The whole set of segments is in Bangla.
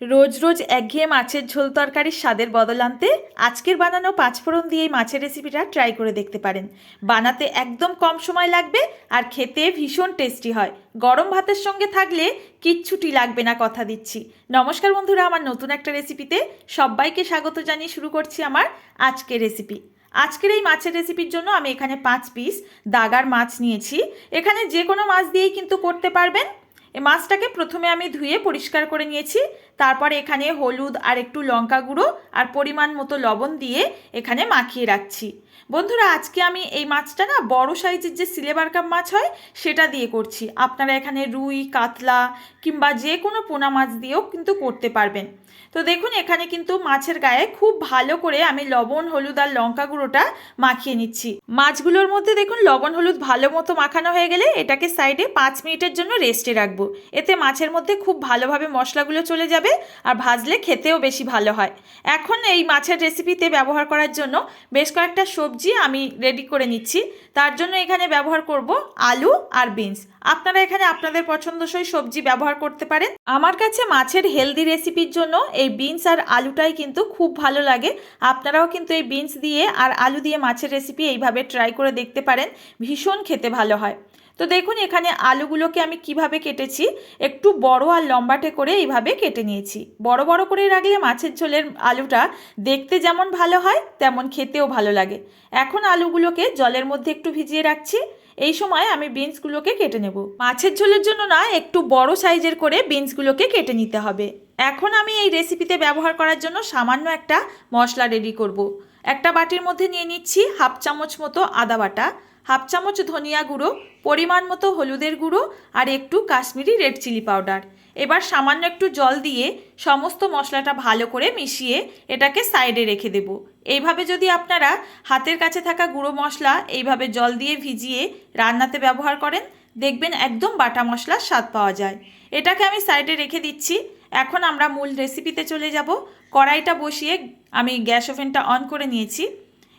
রোজ রোজ একঘেয়ে মাছের ঝোল তরকারির স্বাদের বদল আনতে আজকের বানানো পাঁচফোড়ন দিয়ে এই মাছের রেসিপিটা ট্রাই করে দেখতে পারেন। বানাতে একদম কম সময় লাগবে আর খেতে ভীষণ টেস্টি হয়। গরম ভাতের সঙ্গে থাকলে কিচ্ছুটি লাগবে না কথা দিচ্ছি। নমস্কার বন্ধুরা, আমার নতুন একটা রেসিপিতে সবাইকে স্বাগত জানিয়ে শুরু করছি আমার আজকের রেসিপি আজকের এই মাছের রেসিপির জন্য আমি এখানে পাঁচ পিস দাগার মাছ নিয়েছি। এখানে যে কোনো মাছ দিয়েই কিন্তু করতে পারবেন। মাছটাকে প্রথমে আমি ধুয়ে পরিষ্কার করে নিয়েছি। তারপরে এখানে হলুদ আর একটু লঙ্কা গুঁড়ো আর পরিমাণ মতো লবণ দিয়ে এখানে মাখিয়ে রাখছি। বন্ধুরা, আজকে আমি এই মাছটা না বড় সাইজের যে সিলেবার কাপ মাছ হয়, সেটা দিয়ে করছি। আপনারা এখানে রুই, কাতলা কিংবা যে কোনো পোনা মাছ দিয়েও কিন্তু করতে পারবেন। তো দেখুন, এখানে কিন্তু মাছের গায়ে খুব ভালো করে আমি লবণ, হলুদ আর লঙ্কা গুঁড়োটা মাখিয়ে নিচ্ছি। মাছগুলোর মধ্যে দেখুন, লবণ, হলুদ ভালো মতো মাখানো হয়ে গেলে এটাকে সাইডে পাঁচ মিনিটের জন্য রেস্টে রাখব। এতে মাছের মধ্যে খুব ভালোভাবে মশলাগুলো চলে যাবে আর ভাজলে খেতেও বেশি ভালো হয়। এখন এই মাছের রেসিপিতে ব্যবহার করার জন্য বেশ কয়েকটা সবজি আমি রেডি করে নিচ্ছি। তার জন্য এখানে ব্যবহার করব আলু আর বিনস। আপনারা এখানে আপনাদের পছন্দসই সবজি ব্যবহার করতে পারেন। আমার কাছে মাছের হেলদি রেসিপির জন্য এই বিনস আর আলুটাই কিন্তু খুব ভালো লাগে। আপনারাও কিন্তু এই বিনস দিয়ে আর আলু দিয়ে মাছের রেসিপি এইভাবে ট্রাই করে দেখতে পারেন, ভীষণ খেতে ভালো হয়। তো দেখুন, এখানে আলুগুলোকে আমি কীভাবে কেটেছি, একটু বড় আর লম্বাটে করে এইভাবে কেটে নিয়েছি। বড় বড় করে রাখলে মাছের ঝোলের আলুটা দেখতে যেমন ভালো হয়, তেমন খেতেও ভালো লাগে। এখন আলুগুলোকে জলের মধ্যে একটু ভিজিয়ে রাখছি। এই সময় আমি বিনসগুলোকে কেটে নেব। মাছের ঝোলের জন্য না, একটু বড় সাইজের করে বিনসগুলোকে কেটে নিতে হবে। এখন আমি এই রেসিপিতে ব্যবহার করার জন্য সামান্য একটা মশলা রেডি করব। একটা বাটির মধ্যে নিয়ে নিচ্ছি হাফ চামচ মতো আদা বাটা, হাফ চামচ ধনিয়া গুঁড়ো, পরিমাণ মতো হলুদের গুঁড়ো আর একটু কাশ্মীরি রেড চিলি পাউডার এবার সামান্য একটু জল দিয়ে সমস্ত মশলাটা ভালো করে মিশিয়ে এটাকে সাইডে রেখে দেব এইভাবে যদি আপনারা হাতের কাছে থাকা গুঁড়ো মশলা এইভাবে জল দিয়ে ভিজিয়ে রান্নাতে ব্যবহার করেন দেখবেন একদম বাটা মশলার স্বাদ পাওয়া যায়। এটাকে আমি সাইডে রেখে দিচ্ছি। এখন আমরা মূল রেসিপিতে চলে যাব। কড়াইটা বসিয়ে আমি গ্যাস ওভেনটা অন করে নিয়েছি।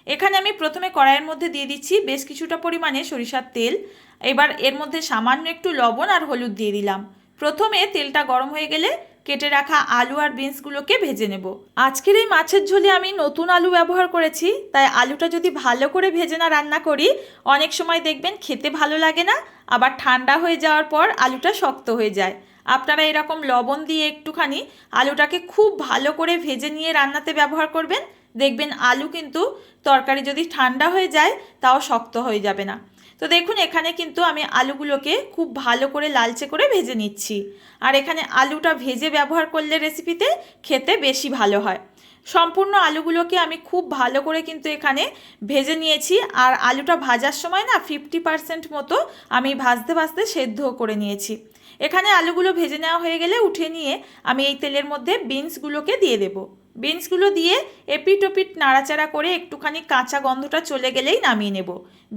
এখানে আমি প্রথমে কড়াইয়ের মধ্যে দিয়ে দিচ্ছি বেশ কিছুটা পরিমাণে সরিষার তেল। এবার এর মধ্যে সামান্য একটু লবণ আর হলুদ দিয়ে দিলাম। প্রথমে তেলটা গরম হয়ে গেলে কেটে রাখা আলু আর বিনসগুলোকে ভেজে নেব। আজকের এই মাছের ঝোলে আমি নতুন আলু ব্যবহার করেছি, তাই আলুটা যদি ভালো করে ভেজে না রান্না করি, অনেক সময় দেখবেন খেতে ভালো লাগে না, আবার ঠান্ডা হয়ে যাওয়ার পর আলুটা শক্ত হয়ে যায়। আপনারা এরকম লবণ দিয়ে একটুখানি আলুটাকে খুব ভালো করে ভেজে নিয়ে রান্নাতে ব্যবহার করবেন। দেখবেন আলু কিন্তু তরকারি যদি ঠান্ডা হয়ে যায়, তাও শক্ত হয়ে যাবে না। তো দেখুন, এখানে কিন্তু আমি আলুগুলোকে খুব ভালো করে লালচে করে ভেজে নিচ্ছি। আর এখানে আলুটা ভেজে ব্যবহার করলে রেসিপিতে খেতে বেশি ভালো হয়। সম্পূর্ণ আলুগুলোকে আমি খুব ভালো করে কিন্তু এখানে ভেজে নিয়েছি। আর আলুটা ভাজার সময় না ফিফটি পার্সেন্ট মতো আমি ভাজতে ভাজতে সেদ্ধ করে নিয়েছি। এখানে আলুগুলো ভেজে নেওয়া হয়ে গেলে উঠে নিয়ে আমি এই তেলের মধ্যে বিনসগুলোকে দিয়ে দেবো। বিনসগুলো দিয়ে এপিট ওপিট নাড়াচাড়া করে একটুখানি কাঁচা গন্ধটা চলে গেলেই নামিয়ে নেব।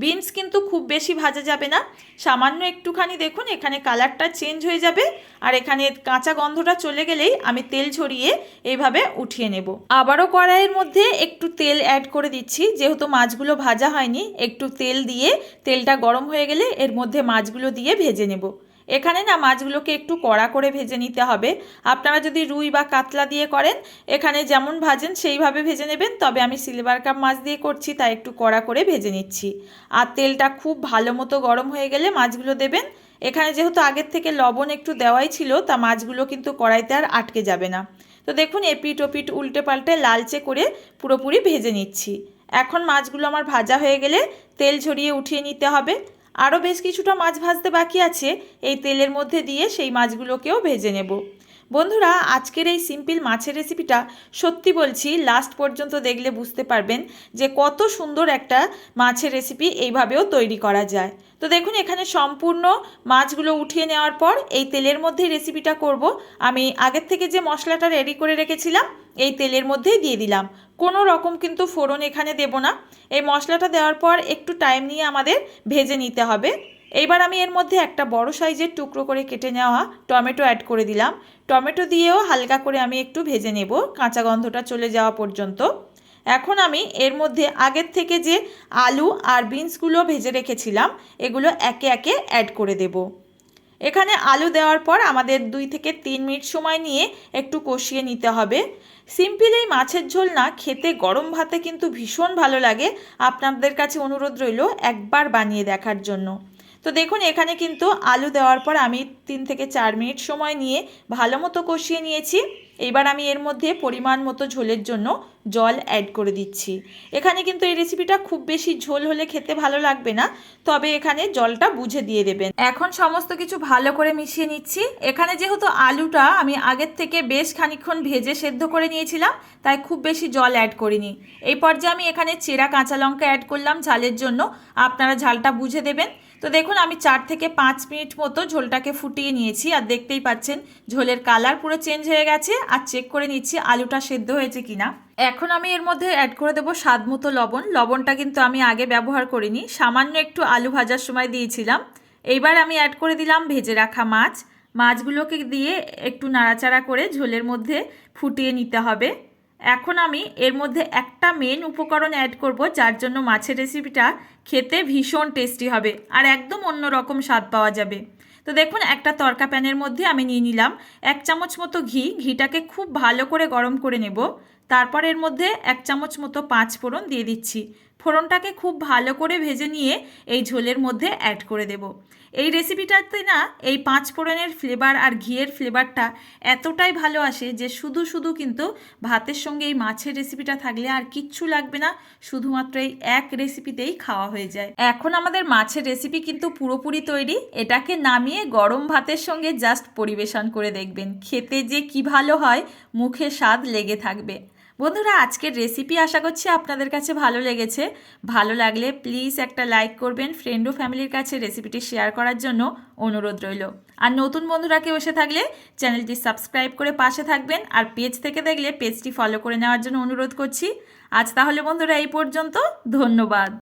বিনস কিন্তু খুব বেশি ভাজা যাবে না। সামান্য একটুখানি দেখুন, এখানে কালারটা চেঞ্জ হয়ে যাবে আর এখানে কাঁচা গন্ধটা চলে গেলেই আমি তেল ঝরিয়ে এইভাবে উঠিয়ে নেব। আবারও কড়াইয়ের মধ্যে একটু তেল অ্যাড করে দিচ্ছি। যেহেতু মাছগুলো ভাজা হয়নি, একটু তেল দিয়ে তেলটা গরম হয়ে গেলে এর মধ্যে মাছগুলো দিয়ে ভেজে নেব। এখানে না মাছগুলোকে একটু কড়া করে ভেজে নিতে হবে। আপনারা যদি রুই বা কাতলা দিয়ে করেন, এখানে যেমন ভাজেন সেইভাবে ভেজে নেবেন, তবে আমি সিলভার কাপ মাছ দিয়ে করছি, তাই একটু কড়া করে ভেজে নিচ্ছি। আর তেলটা খুব ভালো মতো গরম হয়ে গেলে মাছগুলো দেবেন। এখানে যেহেতু আগের থেকে লবণ একটু দেওয়াই ছিল, তা মাছগুলো কিন্তু কড়াইতে আর আটকে যাবে না। তো দেখুন, এপিট ওপিট উল্টে পাল্টে লালচে করে পুরোপুরি ভেজে নিচ্ছি। এখন মাছগুলো আমার ভাজা হয়ে গেলে তেল ঝরিয়ে উঠিয়ে নিতে হবে। আরও বেশ কিছুটা মাছ ভাজতে বাকি আছে, এই তেলের মধ্যে দিয়ে সেই মাছগুলোকেও ভেজে নেব। বন্ধুরা, আজকের এই সিম্পল মাছের রেসিপিটা সত্যি বলছি লাস্ট পর্যন্ত দেখলে বুঝতে পারবেন যে কত সুন্দর একটা মাছের রেসিপি এইভাবেও তৈরি করা যায়। তো দেখুন, এখানে সম্পূর্ণ মাছগুলো উঠিয়ে নেওয়ার পর এই তেলের মধ্যেই রেসিপিটা করব। আমি আগের থেকে যে মশলাটা রেডি করে রেখেছিলাম এই তেলের মধ্যেই দিয়ে দিলাম। কোনো রকম কিন্তু ফোড়ন এখানে দেব না। এই মশলাটা দেওয়ার পর একটু টাইম নিয়ে আমাদের ভেজে নিতে হবে। এইবার আমি এর মধ্যে একটা বড় সাইজের টুকরো করে কেটে নেওয়া টমেটো অ্যাড করে দিলাম। টমেটো দিয়েও হালকা করে আমি একটু ভেজে নেব। কাঁচা গন্ধটা চলে যাওয়া পর্যন্ত। এখন আমি এর মধ্যে আগের থেকে যে আলু আর বিনসগুলো ভেজে রেখেছিলাম, এগুলো একে একে অ্যাড করে দেব। এখানে আলু দেওয়ার পর আমাদের দুই থেকে তিন মিনিট সময় নিয়ে একটু কষিয়ে নিতে হবে। সিম্পল এই মাছের ঝোল না, খেতে গরম ভাতে কিন্তু ভীষণ ভালো লাগে। আপনাদের কাছে অনুরোধ রইল একবার বানিয়ে দেখার জন্য। তো দেখুন, এখানে কিন্তু আলু দেওয়ার পর আমি তিন থেকে চার মিনিট সময় নিয়ে ভালো মতো কষিয়ে নিয়েছি। এবার আমি এর মধ্যে পরিমাণ মতো ঝোলের জন্য জল অ্যাড করে দিচ্ছি। এখানে কিন্তু এই রেসিপিটা খুব বেশি ঝোল হলে খেতে ভালো লাগবে না, তবে এখানে জলটা বুঝে দিয়ে দেবেন। এখন সমস্ত কিছু ভালো করে মিশিয়ে নিচ্ছি। এখানে যেহেতু আলুটা আমি আগের থেকে বেশ খানিকক্ষণ ভেজে সেদ্ধ করে নিয়েছিলাম, তাই খুব বেশি জল অ্যাড করিনি। এই পর্যায়ে আমি এখানে চেরা কাঁচা লঙ্কা অ্যাড করলাম ঝালের জন্য। আপনারা ঝালটা বুঝে দেবেন। তো দেখুন, আমি চার থেকে পাঁচ মিনিট মতো ঝোলটাকে ফুটিয়ে নিয়েছি আর দেখতেই পাচ্ছেন, ঝোলের কালার পুরো চেঞ্জ হয়ে গেছে আর চেক করে নিচ্ছি আলুটা সেদ্ধ হয়েছে কিনা। এখন আমি এর মধ্যে অ্যাড করে দেবো স্বাদ মতো লবণ। লবণটা কিন্তু আমি আগে ব্যবহার করিনি, সামান্য একটু আলু ভাজার সময় দিয়েছিলাম। এইবার আমি অ্যাড করে দিলাম ভেজে রাখা মাছ। মাছগুলোকে দিয়ে একটু নাড়াচাড়া করে ঝোলের মধ্যে ফুটিয়ে নিতে হবে। এখন আমি এর মধ্যে একটা মেন উপকরণ অ্যাড করব, যার জন্য মাছের রেসিপিটা খেতে ভীষণ টেস্টি হবে আর একদম অন্য রকম স্বাদ পাওয়া যাবে। তো দেখুন, একটা তরকা প্যানের মধ্যে আমি নিয়ে নিলাম এক চামচ মতো ঘি। ঘিটাকে খুব ভালো করে গরম করে নেব। তারপর এর মধ্যে এক চামচ মতো পাঁচ ফোড়ন দিয়ে দিচ্ছি। ফোড়নটাকে খুব ভালো করে ভেজে নিয়ে এই ঝোলের মধ্যে অ্যাড করে দেব। এই রেসিপিটাতে না এই পাঁচ ফোড়নের ফ্লেভার আর ঘিয়ের ফ্লেভারটা এতটাই ভালো আসে যে শুধু শুধু কিন্তু ভাতের সঙ্গে এই মাছের রেসিপিটা থাকলে আর কিচ্ছু লাগবে না, শুধুমাত্র এই এক রেসিপিতেই খাওয়া হয়ে যায়। এখন আমাদের মাছের রেসিপি কিন্তু পুরোপুরি তৈরি, এটাকে নামিয়ে গরম ভাতের সঙ্গে জাস্ট পরিবেশন করে দেখবেন। খেতে যে কি ভালো হয়, মুখে স্বাদ লেগে থাকবে। বন্ধুরা, আজকের রেসিপি আশা করছি আপনাদের কাছে ভালো লেগেছে। ভালো লাগলে প্লিজ একটা লাইক করবেন ফ্রেন্ড ও ফ্যামিলির কাছে রেসিপিটি শেয়ার করার জন্য অনুরোধ রইল। আর নতুন বন্ধুরা কেউ এসে থাকলে চ্যানেলটি সাবস্ক্রাইব করে পাশে থাকবেন আর পেজ থেকে দেখলে পেজটি ফলো করে নেওয়ার জন্য অনুরোধ করছি। আজ তাহলে বন্ধুরা এই পর্যন্ত, ধন্যবাদ।